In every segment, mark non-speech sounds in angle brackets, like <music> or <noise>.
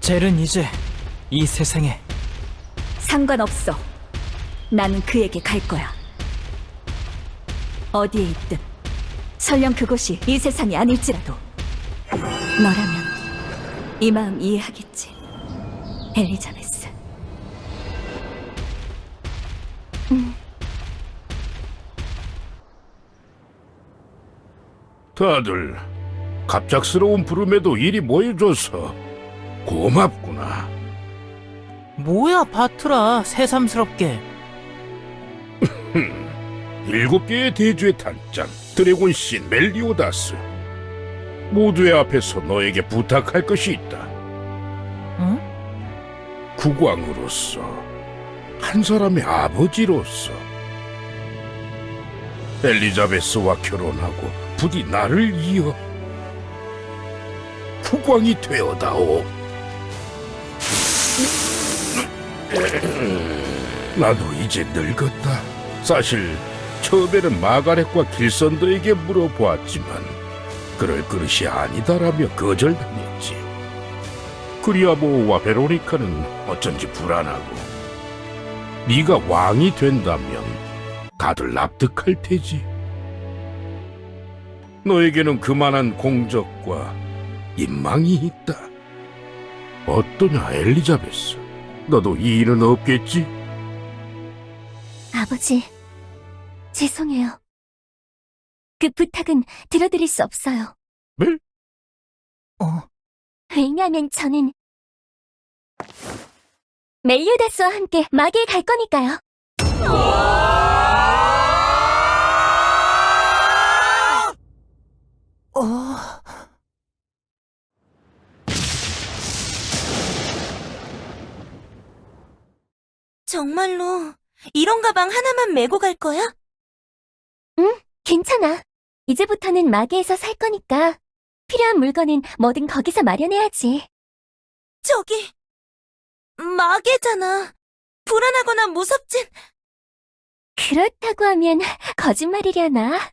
젤은 이제 이 세상에 상관없어. 나는 그에게 갈 거야. 어디에 있든. 설령 그곳이 이 세상이 아닐지라도. 너라면 이 마음 이해하겠지. 엘리자베스. 다들 갑작스러운 부름에도 일이 모여줘서 고맙구나. 뭐야 바트라 새삼스럽게 <laughs> 일곱 개의 대주의 단장 드래곤 신 멜리오다스 모두의 앞에서 너에게 부탁할 것이 있다. 응? 국왕으로서 한 사람의 아버지로서 엘리자베스와 결혼하고 부디 나를 이어 국왕이 되어다오. 나도 이제 늙었다. 사실 처음에는 마가렛과 길선더에게 물어보았지만 그럴 그릇이 아니다라며 거절당했지. 크리아모와 베로니카는 어쩐지 불안하고 네가 왕이 된다면 다들 납득할 테지. 너에게는 그만한 공적과 인망이 있다. 어떠냐, 엘리자베스? 너도 이 일은 없겠지? 아버지, 죄송해요. 그 부탁은 들어드릴 수 없어요. 네? 어 왜냐하면 저는 멜리오다스와 함께 마계에 갈 거니까요. 어... 정말로 이런 가방 하나만 메고 갈 거야? 응, 괜찮아. 이제부터는 마계에서 살 거니까 필요한 물건은 뭐든 거기서 마련해야지. 저기 마계잖아. 불안하거나 무섭진. 그렇다고 하면 거짓말이려나?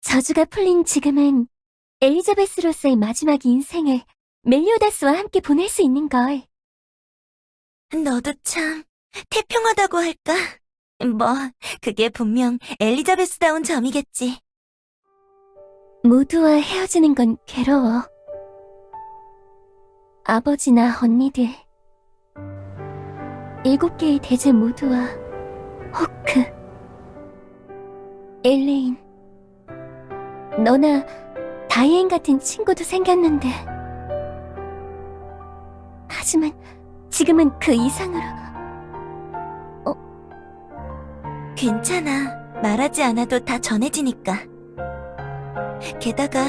저주가 풀린 지금은 엘리자베스로서의 마지막 인생을 멜리오다스와 함께 보낼 수 있는 걸. 너도 참 태평하다고 할까? 뭐, 그게 분명 엘리자베스다운 점이겠지. 모두와 헤어지는 건 괴로워. 아버지나 언니들, 일곱 개의 대제 모두와 호크, 엘레인, 너나 다이앤 같은 친구도 생겼는데. 하지만 지금은 그 이상으로. 어? 괜찮아. 말하지 않아도 다 전해지니까. 게다가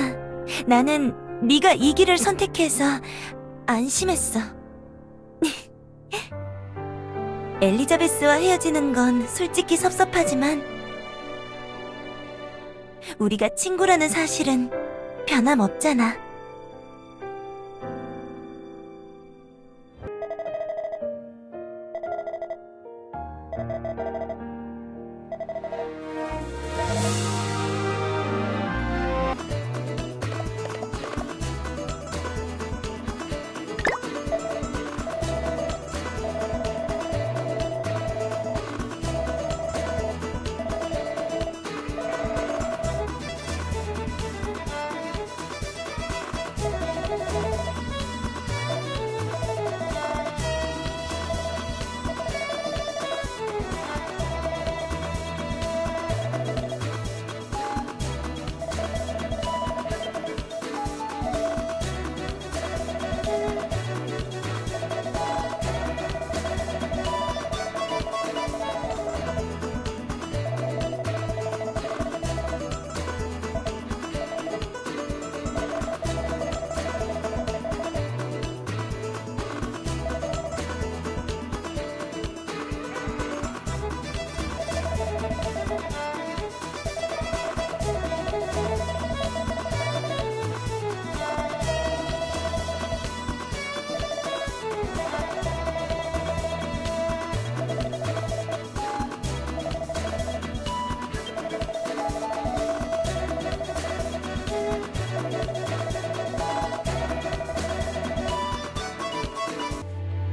나는 네가 이 길을 선택해서 안심했어. <laughs> 엘리자베스와 헤어지는 건 솔직히 섭섭하지만 우리가 친구라는 사실은 변함없잖아.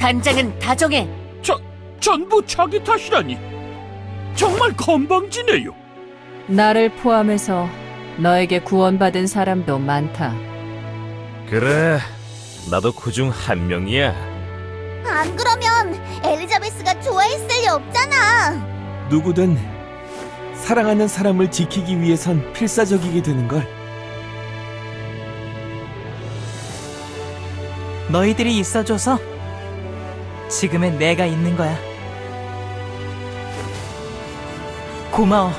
단장은 다정해. 저, 전부 자기 탓이라니. 정말 건방지네요. 나를 포함해서 너에게 구원받은 사람도 많다. 그래, 나도 그 중 한 명이야. 안 그러면 엘리자베스가 좋아했을 리 없잖아. 누구든 사랑하는 사람을 지키기 위해선 필사적이게 되는 걸. 너희들이 있어줘서 지금의 내가 있는 거야. 고마워.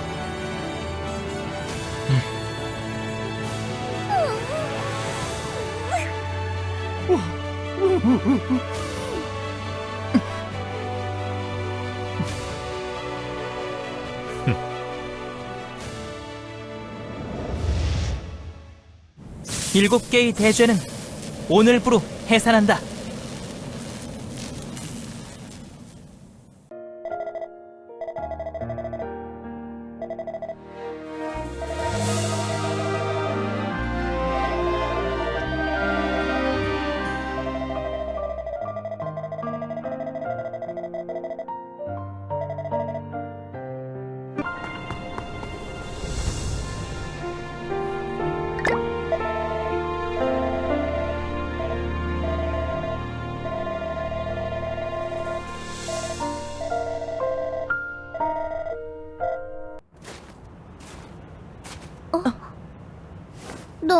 일곱 개의 대죄는 오늘부로 해산한다.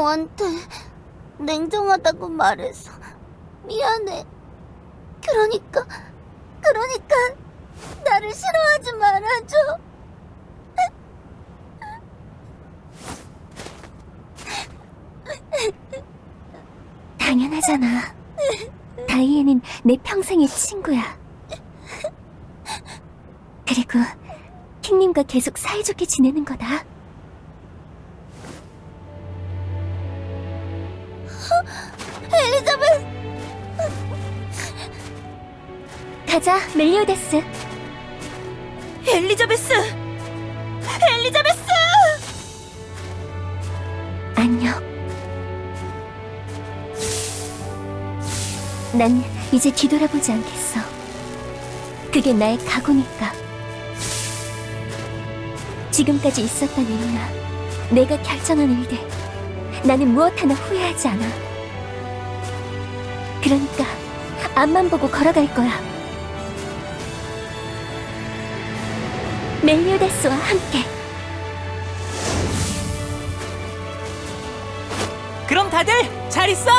너한테 냉정하다고 말해서 미안해. 그러니까, 그러니까 나를 싫어하지 말아줘. 당연하잖아. 다이애는 내 평생의 친구야. 그리고 킹님과 계속 사이좋게 지내는 거다. 가자, 멜리오데스. 엘리자베스! 엘리자베스! 안녕. 난 이제 뒤돌아보지 않겠어. 그게 나의 각오니까. 지금까지 있었던 일이나 내가 결정한 일들, 나는 무엇 하나 후회하지 않아. 그러니까 앞만 보고 걸어갈 거야. 멜리오데스와 함께. 그럼 다들 잘 있어?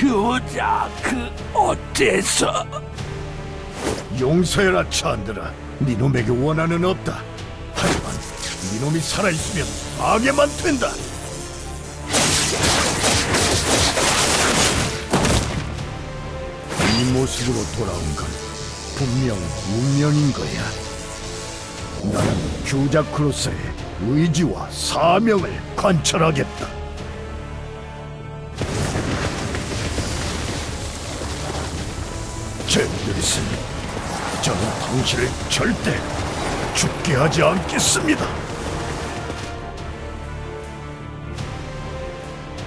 보자 그 어째서? 용서해라 찬들아. 네 놈에게 원한은 없다. 하지만 네 놈이 살아있으면 악에만 된다. 이 모습으로 돌아온 건 분명 운명인 거야. 나는 규자크로서의 의지와 사명을 관철하겠다 젠드리슨, 저는 당신을 절대 죽게 하지 않겠습니다.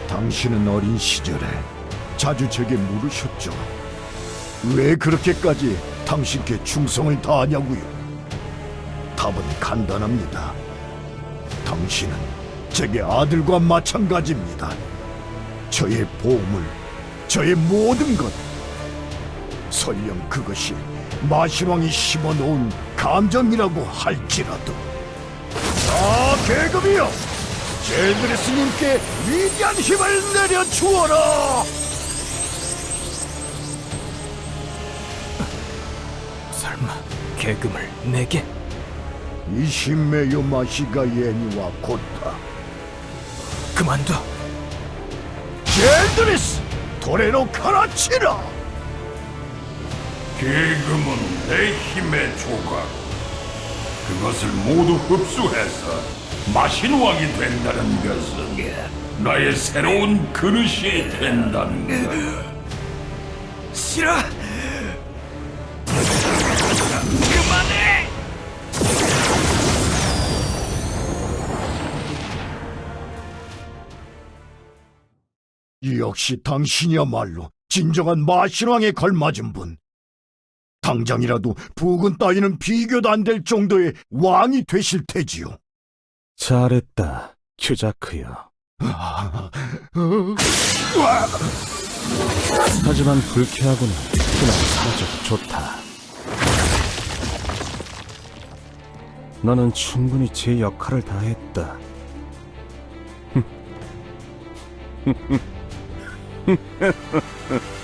당신은 어린 시절에 자주 제게 물으셨죠. 왜 그렇게까지 당신께 충성을 다하냐고요? 답은 간단합니다. 당신은 제게 아들과 마찬가지입니다. 저의 보물, 저의 모든 것, 설령 그것이 마신왕이 심어놓은 감정이라고 할지라도. 자 계급이여! 제드레스님께 위대한 힘을 내려주어라! 설마 계금을 내게? 이신메요 마시가 예니와 곧다. 그만둬. 제드레스 도레노 카라치라 계금은 내 힘의 조각. 그것을 모두 흡수해서 마신왕이 된다는 것은 나의 새로운 그릇이 된다는 것. 싫어. 역시 당신이야말로 진정한 마신왕에 걸맞은 분. 당장이라도 부군 따위는 비교도 안 될 정도의 왕이 되실 테지요. 잘했다, 큐자크여. 하지만 불쾌하고는 그냥 사라져도 좋다. 너는 충분히 제 역할을 다했다. <laughs>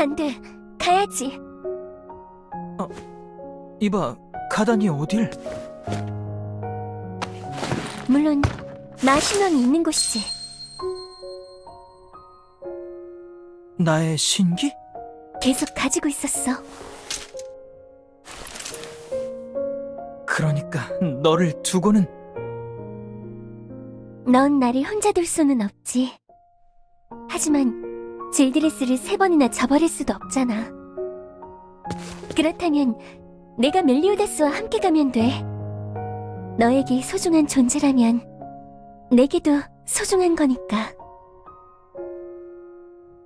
안 돼. 가야지. 이봐, 가다니 어딜? 물론 마신왕이 있는 곳이지. 나의 신기? 계속 가지고 있었어. 그러니까 너를 두고는 넌 나를 혼자 둘 수는 없지. 하지만 질드레스를 세 번이나 저버릴 수도 없잖아. 그렇다면 내가 멜리오다스와 함께 가면 돼. 너에게 소중한 존재라면 내게도 소중한 거니까.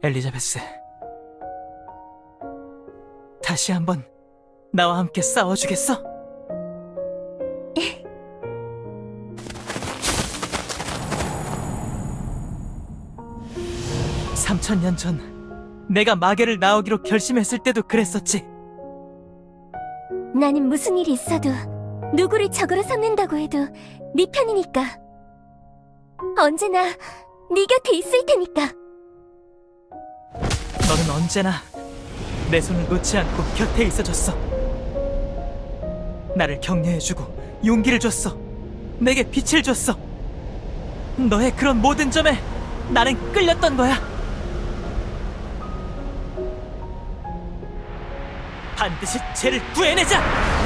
엘리자베스. 다시 한번 나와 함께 싸워주겠어? 삼천 년 전 내가 마계를 나오기로 결심했을 때도 그랬었지. 나는 무슨 일이 있어도 누구를 적으로 삼는다고 해도 네 편이니까. 언제나 네 곁에 있을 테니까. 너는 언제나 내 손을 놓지 않고 곁에 있어줬어. 나를 격려해주고 용기를 줬어. 내게 빛을 줬어. 너의 그런 모든 점에 나는 끌렸던 거야. 반드시 쟤를 구해내자!